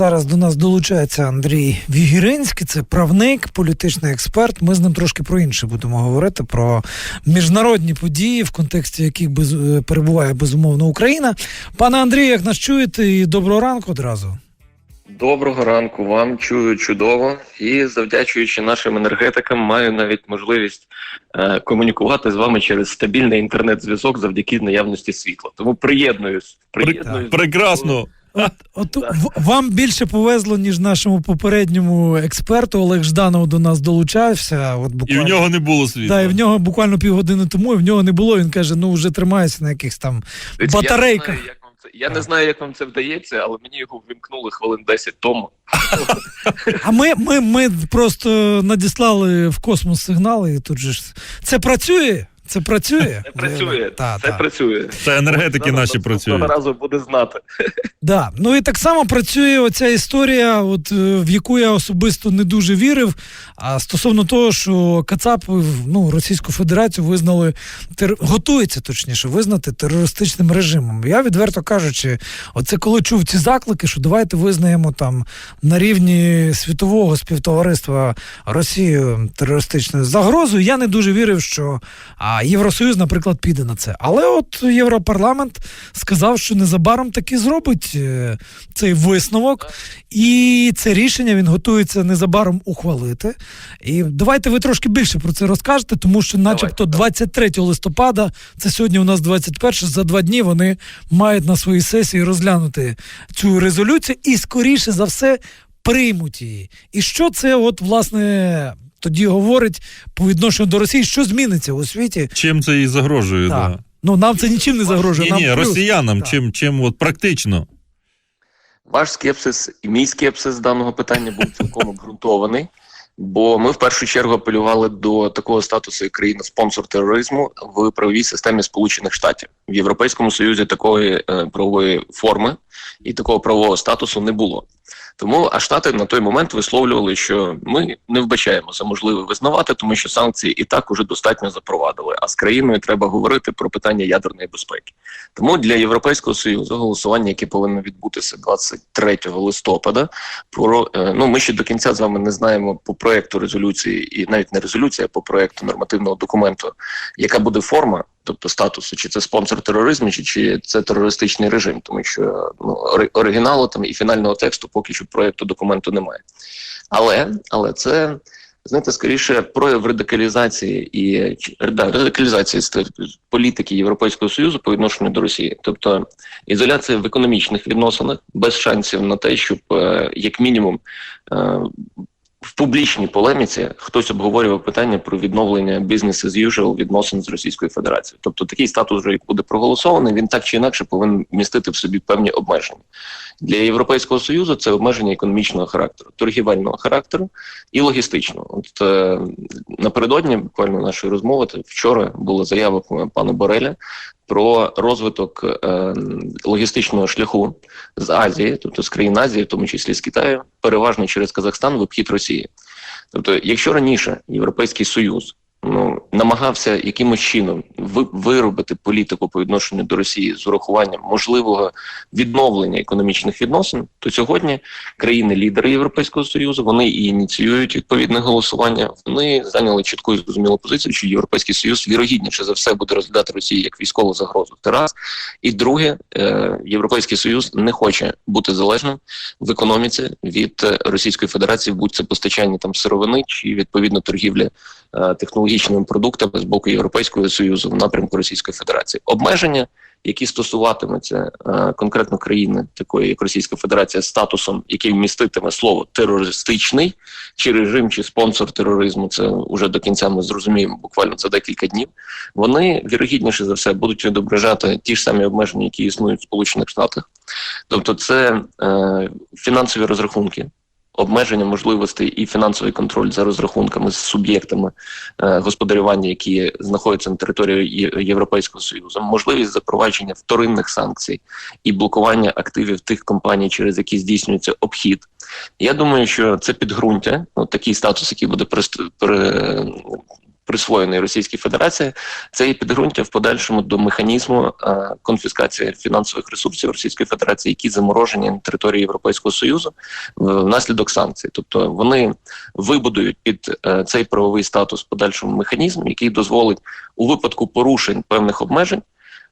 зараз до нас долучається Андрій Вігіринський, це правник, політичний експерт. Ми з ним трошки про інше будемо говорити про міжнародні події, в контексті яких без, е, перебуває безумовно Україна. Пане Андрію, як нас чуєте, і доброго ранку одразу. Доброго ранку вам чую чудово і завдячуючи нашим енергетикам, маю навіть можливість е, комунікувати з вами через стабільний інтернет-зв'язок завдяки наявності світла. Тому приєднуюсь. приєднуюсь. Прекрасно. От, от вам більше повезло, ніж нашому попередньому експерту Олег Жданов до нас долучався. От І в нього не було світла. Да, і в нього буквально півгодини тому, і в нього не було. Він каже: ну вже тримається на якихось там Дивіться, батарейка. Я не знаю, як вам це, я не знаю, як вам це вдається, але мені його ввімкнули хвилин 10 тому. А ми, ми, ми просто надіслали в космос сигнали, і тут же ж це працює. Це працює. Це працює. Та, це та. працює. Це енергетики наші наступного працюють. разу буде знати. Да. Ну і так само працює оця історія, от, е, в яку я особисто не дуже вірив. А стосовно того, що Кацап ну, Російську Федерацію визнали тер... готується точніше визнати терористичним режимом. Я відверто кажучи, оце коли чув ці заклики, що давайте визнаємо там на рівні світового співтовариства Росію терористичною загрозою. Я не дуже вірив, що а, Євросоюз, наприклад, піде на це. Але от Європарламент сказав, що незабаром таки зробить е, цей висновок, і це рішення він готується незабаром ухвалити. І давайте ви трошки більше про це розкажете, тому що, начебто, 23 листопада, це сьогодні у нас 21, за два дні вони мають на своїй сесії розглянути цю резолюцію і, скоріше за все, приймуть її. І що це, от, власне. Тоді говорить по відношенню до Росії, що зміниться у світі. Чим це їй загрожує? Так. Да. Ну нам це нічим не загрожує. Ні, ні, нам росіянам, Так. чим, чим от практично. Ваш скепсис і мій скепсис з даного питання був цілком обґрунтований, бо ми в першу чергу апелювали до такого статусу як країна-спонсор тероризму в правовій системі Сполучених Штатів. В Європейському Союзі такої е, правової форми і такого правового статусу не було. Тому а штати на той момент висловлювали, що ми не вбачаємо за можливе визнавати, тому що санкції і так уже достатньо запровадили. А з країною треба говорити про питання ядерної безпеки. Тому для Європейського союзу голосування, яке повинно відбутися 23 листопада, про е, ну ми ще до кінця з вами не знаємо по проекту резолюції, і навіть не резолюція, а по проекту нормативного документу, яка буде форма, тобто статусу, чи це спонсор тероризму, чи, чи це терористичний режим, тому що ну оригіналу там і фінального тексту поки що проекту документу немає. Але але це. Знаєте, скоріше прояв радикалізації і да, радикалізації політики Європейського союзу по відношенню до Росії, тобто ізоляція в економічних відносинах без шансів на те, щоб е, як мінімум е, в публічній полеміці хтось обговорював питання про відновлення бізнес as usual відносин з Російською Федерацією. Тобто такий статус вже буде проголосований, він так чи інакше повинен містити в собі певні обмеження. Для Європейського союзу це обмеження економічного характеру, торгівельного характеру і логістичного. От е, напередодні буквально нашої розмови вчора була заява пана Бореля про розвиток е, логістичного шляху з Азії, тобто з країн Азії, в тому числі з Китаю, переважно через Казахстан в обхід Росії. Тобто, якщо раніше Європейський Союз ну намагався якимось чином виробити політику по відношенню до Росії з урахуванням можливого відновлення економічних відносин, то сьогодні країни-лідери Європейського союзу вони і ініціюють відповідне голосування. Вони зайняли чітку і зрозумілу позицію, що Європейський Союз вірогідніше за все буде розглядати Росію як військову загрозу. Це раз. І друге, е, Європейський Союз не хоче бути залежним в економіці від Російської Федерації, будь це постачання там сировини чи відповідно торгівля е, технологічними продуктами з боку Європейського союзу напрямку Російської Федерації. Обмеження, які стосуватимуться е, конкретно країни, такої як Російська Федерація, статусом, який вміститиме слово терористичний, чи режим, чи спонсор тероризму, це вже до кінця ми зрозуміємо буквально за декілька днів. Вони вірогідніше за все будуть відображати ті ж самі обмеження, які існують в Сполучених Штатах. Тобто, це е, фінансові розрахунки. Обмеження можливостей і фінансовий контроль за розрахунками з суб'єктами е, господарювання, які знаходяться на території Європейського союзу, можливість запровадження вторинних санкцій і блокування активів тих компаній, через які здійснюється обхід. Я думаю, що це підґрунтя, ну, такий статус, який буде при, при- присвоєний Російській Федерації, це є підґрунтя в подальшому до механізму е, конфіскації фінансових ресурсів Російської Федерації, які заморожені на території Європейського Союзу внаслідок санкцій. Тобто вони вибудують під е, цей правовий статус подальшому механізм, який дозволить у випадку порушень певних обмежень.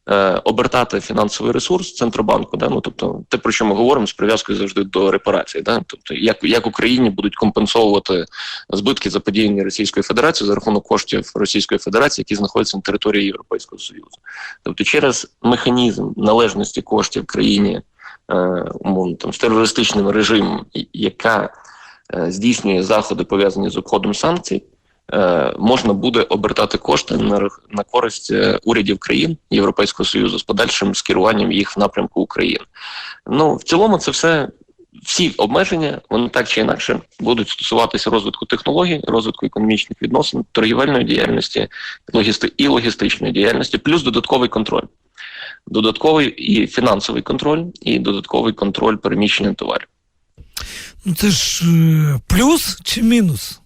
Е, Обертати фінансовий ресурс центробанку, да ну тобто те, про що ми говоримо з прив'язкою завжди до репарації, да тобто як, як Україні будуть компенсовувати збитки заподіяні Російською Федерацією за рахунок коштів Російської Федерації, які знаходяться на території Європейського Союзу, тобто через механізм належності коштів країні е, умовно там з терористичним режимом, яка е, здійснює заходи пов'язані з обходом санкцій. Е, Можна буде обертати кошти на, на користь е, урядів країн Європейського Союзу з подальшим скеруванням їх в напрямку України. Ну в цілому, це все всі обмеження, вони так чи інакше будуть стосуватися розвитку технологій, розвитку економічних відносин, торгівельної діяльності, логісти і логістичної діяльності, плюс додатковий контроль. Додатковий і фінансовий контроль, і додатковий контроль переміщення товарів. Ну це ж е, плюс чи мінус?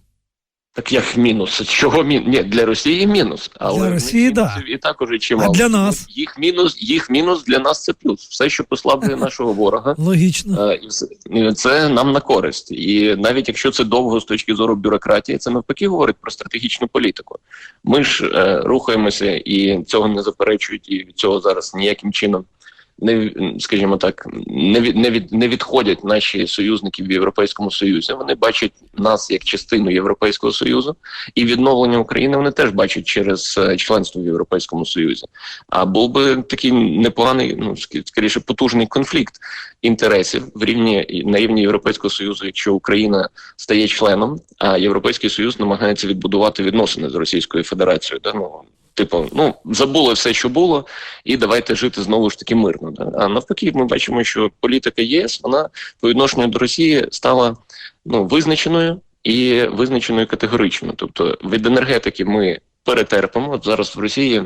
Так як мінус? Чого мін? Ні, для Росії мінус, але Для Росії, да. і також і чимало. А для нас? їх мінус, їх мінус для нас це плюс. Все, що послаблює нашого ворога, Логічно. Е, Це нам на користь, і навіть якщо це довго з точки зору бюрократії, це навпаки говорить про стратегічну політику. Ми ж е, рухаємося і цього не заперечують, і від цього зараз ніяким чином не скажімо так, не від не від не відходять наші союзники в Європейському Союзі. Вони бачать нас як частину Європейського Союзу, і відновлення України вони теж бачать через е, членство в Європейському Союзі. А був би такий непоганий, ну ск- скоріше потужний конфлікт інтересів в рівні на рівні Європейського Союзу, якщо Україна стає членом, а Європейський Союз намагається відбудувати відносини з Російською Федерацією. Да? Ну, типу, ну забули все, що було, і давайте жити знову ж таки мирно. Да? А навпаки, ми бачимо, що політика ЄС вона по відношенню до Росії стала ну визначеною і визначеною категорично. Тобто від енергетики ми перетерпимо. От зараз в Росії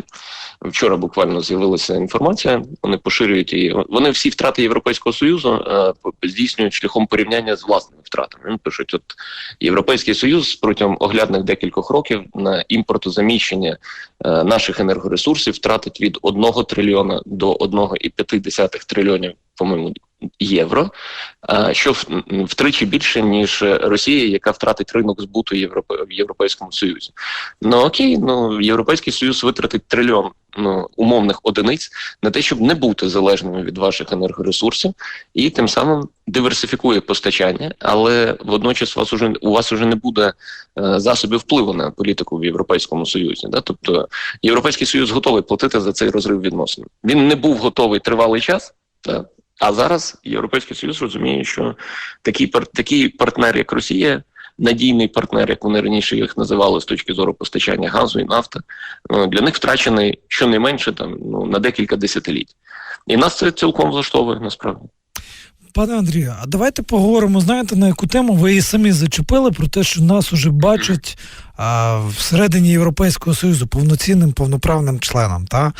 вчора буквально з'явилася інформація. Вони поширюють її. Вони всі втрати Європейського союзу е, здійснюють шляхом порівняння з власними втратами. Вони пишуть, от Європейський Союз протягом оглядних декількох років на імпортозаміщення е, наших енергоресурсів втратить від 1 трильйона до 1,5 трильйонів, по-моєму, євро, е, що втричі більше ніж Росія, яка втратить ринок збуту в Європейському Союзі. Ну окей, ну Європейський Союз витратить трильйон ну, умовних одиниць на те, щоб не бути залежними від ваших енергоресурсів, і тим самим диверсифікує постачання, але водночас вас уже у вас уже не буде е, засобів впливу на політику в Європейському Союзі. Да? Тобто Європейський Союз готовий платити за цей розрив відносин. Він не був готовий тривалий час. Та, а зараз Європейський Союз розуміє, що такий, такий партнер, як Росія, надійний партнер, як вони раніше їх називали з точки зору постачання газу і нафти, ну, для них втрачений щонайменше там ну на декілька десятиліть. І нас це цілком влаштовує насправді. Пане Андрію, а давайте поговоримо, знаєте, на яку тему ви її самі зачепили про те, що нас уже бачать всередині Європейського Союзу повноцінним, повноправним членом. Та?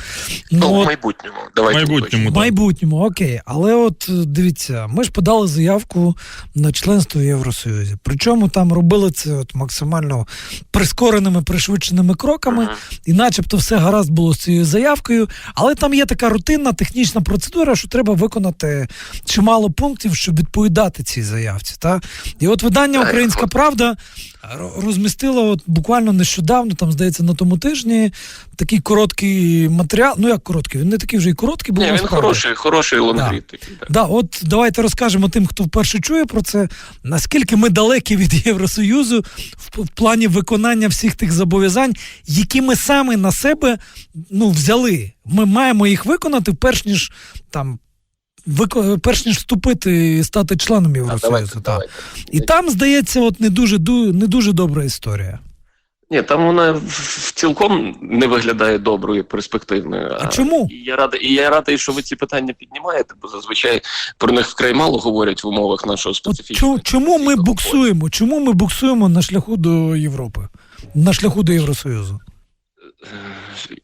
Ну, от, в майбутньому. Давайте В майбутньому, в майбутньому, окей. Але от е, дивіться, ми ж подали заявку на членство в Євросоюзі. Причому там робили це от максимально прискореними, пришвидшеними кроками, Мгм. і начебто все гаразд було з цією заявкою, але там є така рутинна технічна процедура, що треба виконати чимало пунктів, щоб відповідати цій заявці. Та? І от видання Українська. Правда ро- розмістило от буквально нещодавно, там здається, на тому тижні такий короткий матеріал. Ну як короткий, він не такий вже й короткий, був Ні, він насправді. хороший, хороший лонгрід такий. Да. Да, от давайте розкажемо тим, хто вперше чує про це, наскільки ми далекі від Євросоюзу в, в плані виконання всіх тих зобов'язань, які ми саме на себе ну, взяли. Ми маємо їх виконати, перш ніж там. Вико... Перш ніж вступити і стати членом А, Євросоюзу. давайте, так. давайте. І там, здається, от не дуже ду- не дуже добра історія. Ні, там вона цілком не виглядає доброю, перспективною. А чому? І я радий, і я радий, що ви ці питання піднімаєте, бо зазвичай про них вкрай мало говорять в умовах нашого специфічного. чому, чому ми буксуємо? Чому ми буксуємо на шляху до Європи, на шляху до Євросоюзу?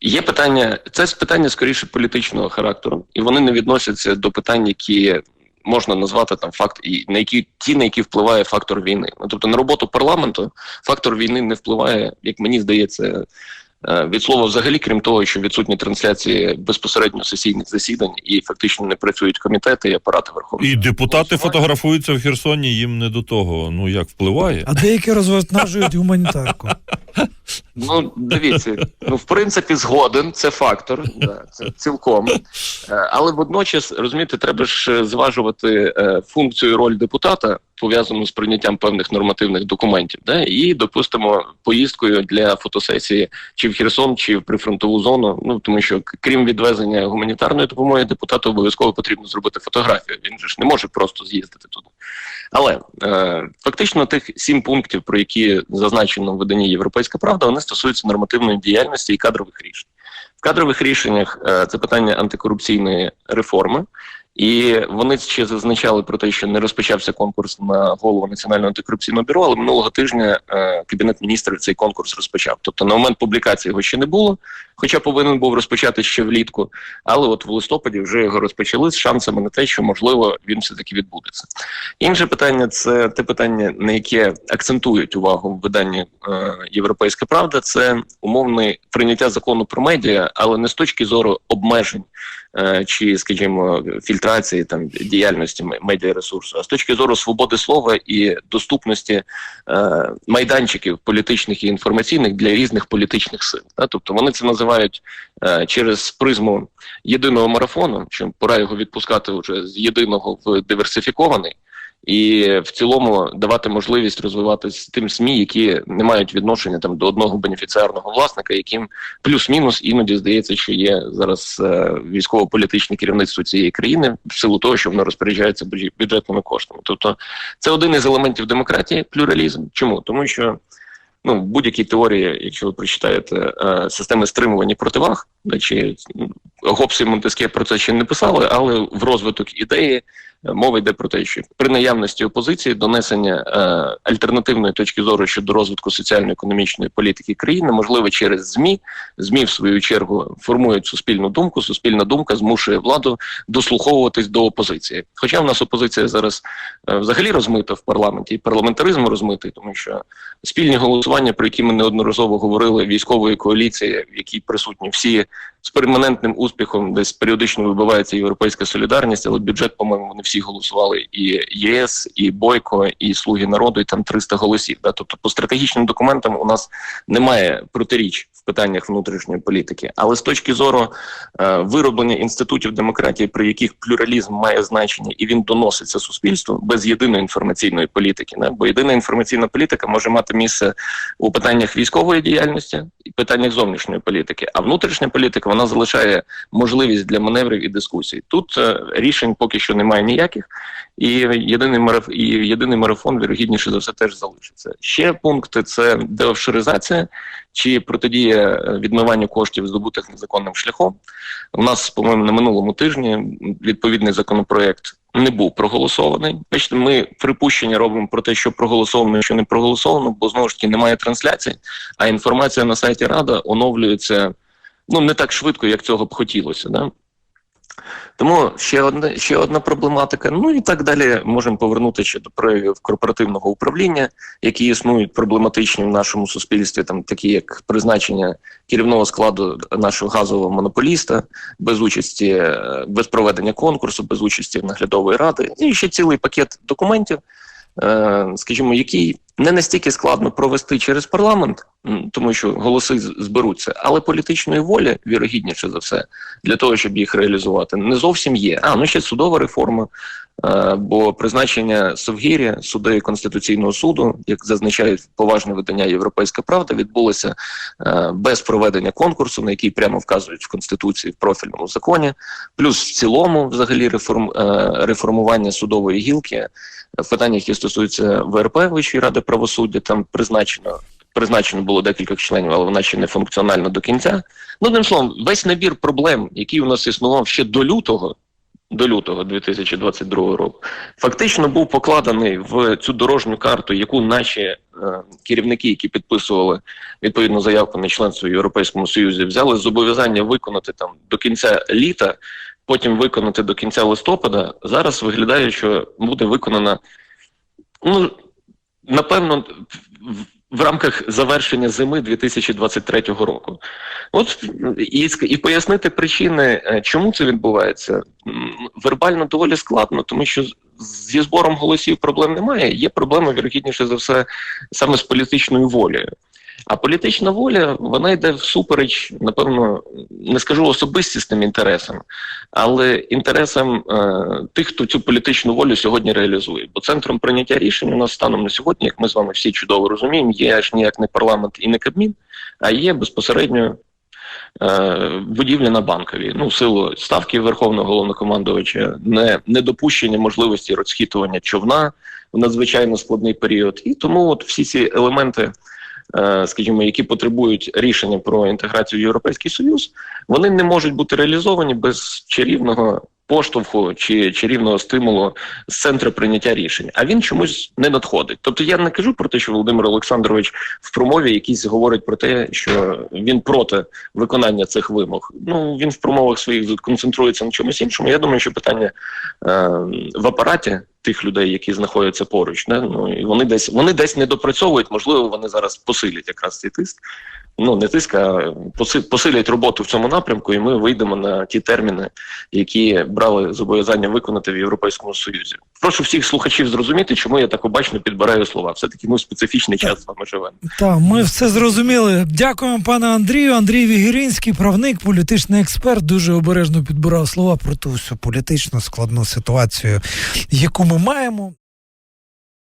Є питання, це питання скоріше політичного характеру, і вони не відносяться до питань, які можна назвати там факт, і на які ті, на які впливає фактор війни. Ну тобто на роботу парламенту фактор війни не впливає, як мені здається. е, Від слова, взагалі, крім того, що відсутні трансляції безпосередньо сесійних засідань і фактично не працюють комітети і апарати Верховної І депутати фотографуються в Херсоні, їм не до того. Ну як впливає? А деякі розвантажують гуманітарку. Ну, дивіться, ну в принципі, згоден, це фактор, да, це цілком. Е, Але водночас, розумієте, треба ж е, зважувати е, функцію і роль депутата, пов'язану з прийняттям певних нормативних документів, да, і допустимо поїздкою для фотосесії чи в Херсон, чи в прифронтову зону. Ну тому що крім відвезення гуманітарної допомоги, депутату обов'язково потрібно зробити фотографію. Він же ж не може просто з'їздити туди. Але е, фактично тих сім пунктів, про які зазначено в виданні Європейська Правда, вони стосуються нормативної діяльності і кадрових рішень. В кадрових рішеннях е, це питання антикорупційної реформи, і вони ще зазначали про те, що не розпочався конкурс на голову Національного антикорупційного бюро, але минулого тижня е, Кабінет міністрів цей конкурс розпочав. Тобто на момент публікації його ще не було, хоча повинен був розпочати ще влітку. Але от в листопаді вже його розпочали з шансами на те, що можливо він все таки відбудеться. Інше питання це те питання, на яке акцентують увагу в виданні е, Європейська Правда. Це умовне прийняття закону про медіа, але не з точки зору обмежень е, чи, скажімо, фільтрації там діяльності ме- медіаресурсу, а з точки зору свободи слова і доступності е, майданчиків політичних і інформаційних для різних політичних сил. Да? Тобто вони це називають е, через призму єдиного марафону, що пора його відпускати вже з єдиного в диверсифікований. І в цілому давати можливість розвиватись тим СМІ, які не мають відношення там до одного бенефіціарного власника, яким плюс-мінус іноді здається, що є зараз е, військово-політичне керівництво цієї країни в силу того, що воно розпоряджається бюджет- бюджетними коштами. Тобто це один із елементів демократії плюралізм. Чому? Тому що ну, будь-якій теорії, якщо ви прочитаєте е, системи стримування противаг, чи ну, Гоббс і Монтеске про це ще не писали, але в розвиток ідеї мова йде про те, що при наявності опозиції донесення е, альтернативної точки зору щодо розвитку соціально-економічної політики країни можливе через ЗМІ. ЗМІ, в свою чергу, формують суспільну думку. Суспільна думка змушує владу дослуховуватись до опозиції. Хоча в нас опозиція зараз е, взагалі розмита в парламенті, і парламентаризм розмитий, тому що спільні голосування, про які ми неодноразово говорили, військової коаліції, в якій присутні всі з перманентним успіхом, десь періодично вибивається європейська солідарність, але бюджет, по-моєму, вони всі голосували і ЄС, і Бойко, і Слуги народу, і там 300 голосів. Да? Тобто, по стратегічним документам у нас немає протиріч в питаннях внутрішньої політики. Але з точки зору е, вироблення інститутів демократії, при яких плюралізм має значення, і він доноситься суспільству без єдиної інформаційної політики. Не? Бо єдина інформаційна політика може мати місце у питаннях військової діяльності і питаннях зовнішньої політики. А внутрішня політика вона залишає можливість для маневрів і дискусій. Тут е, рішень поки що немає ніяких, і єдиний мараф... і єдиний марафон вірогідніше за все теж залишиться. Ще пункти це деофшоризація чи протидія е, відмиванню коштів, здобутих незаконним шляхом. У нас, по-моєму, на минулому тижні відповідний законопроект не був проголосований. Бачите, ми припущення робимо про те, що проголосовано, що не проголосовано, бо знову ж таки немає трансляції, а інформація на сайті Рада оновлюється ну не так швидко, як цього б хотілося. Да? Тому ще одна ще одна проблематика. Ну і так далі можемо повернутися ще до проявів корпоративного управління, які існують проблематичні в нашому суспільстві, там такі як призначення керівного складу нашого газового монополіста, без участі, е, без проведення конкурсу, без участі наглядової ради, і ще цілий пакет документів, скажімо, який не настільки складно провести через парламент, тому що голоси зберуться, але політичної волі, вірогідніше за все, для того, щоб їх реалізувати, не зовсім є. А ну ще судова реформа. е, Бо призначення Совгір'я суддею Конституційного суду, як зазначають поважне видання Європейська Правда, відбулося е, без проведення конкурсу, на який прямо вказують в Конституції в профільному законі. Плюс в цілому, взагалі, реформ, е, реформування судової гілки в питаннях, які стосуються ВРП Вищої ради правосуддя, там призначено. Призначено було декілька членів, але вона ще не функціональна до кінця. Ну, одним словом, весь набір проблем, який у нас існував ще до лютого, до лютого 2022 року, фактично був покладений в цю дорожню карту, яку наші е, керівники, які підписували відповідну заявку на членство в Європейському Союзі, взяли зобов'язання виконати там до кінця літа потім виконати до кінця листопада, зараз виглядає, що буде виконана, ну, напевно, в- рамках завершення зими 2023 року. От і, і пояснити причини, е, чому це відбувається, вербально доволі складно, тому що зі збором голосів проблем немає. Є проблема, вірогідніше за все, саме з політичною волею. А політична воля вона йде всупереч, напевно, не скажу особистісним інтересам, але інтересам е, тих, хто цю політичну волю сьогодні реалізує. Бо центром прийняття рішень у нас станом на сьогодні, як ми з вами всі чудово розуміємо, є аж ніяк не парламент і не Кабмін, а є безпосередньо е, будівля на банковій. Ну, силу ставки Верховного головнокомандувача, не недопущення можливості розхитування човна в надзвичайно складний період. І тому от всі ці елементи. Е, Скажімо, які потребують рішення про інтеграцію в Європейський Союз, вони не можуть бути реалізовані без чарівного поштовху чи чарівного стимулу з центру прийняття рішень. А він чомусь не надходить. Тобто я не кажу про те, що Володимир Олександрович в промові якісь говорить про те, що він проти виконання цих вимог. Ну він в промовах своїх концентрується на чомусь іншому. Я думаю, що питання е, в апараті тих людей, які знаходяться поруч, не? ну і вони десь вони десь не допрацьовують. Можливо, вони зараз посилять якраз цей тиск. Ну не тиск, а поси- посилять роботу в цьому напрямку, і ми вийдемо на ті терміни, які брали зобов'язання виконати в Європейському Союзі. Прошу всіх слухачів зрозуміти, чому я так обачно підбираю слова. Все таки ми в специфічний час з вами живемо. Так, ми все зрозуміли. Дякуємо, пане Андрію. Андрій Вігірінський, правник, політичний експерт, дуже обережно підбирав слова про ту всю політичну складну ситуацію, яку ми маємо.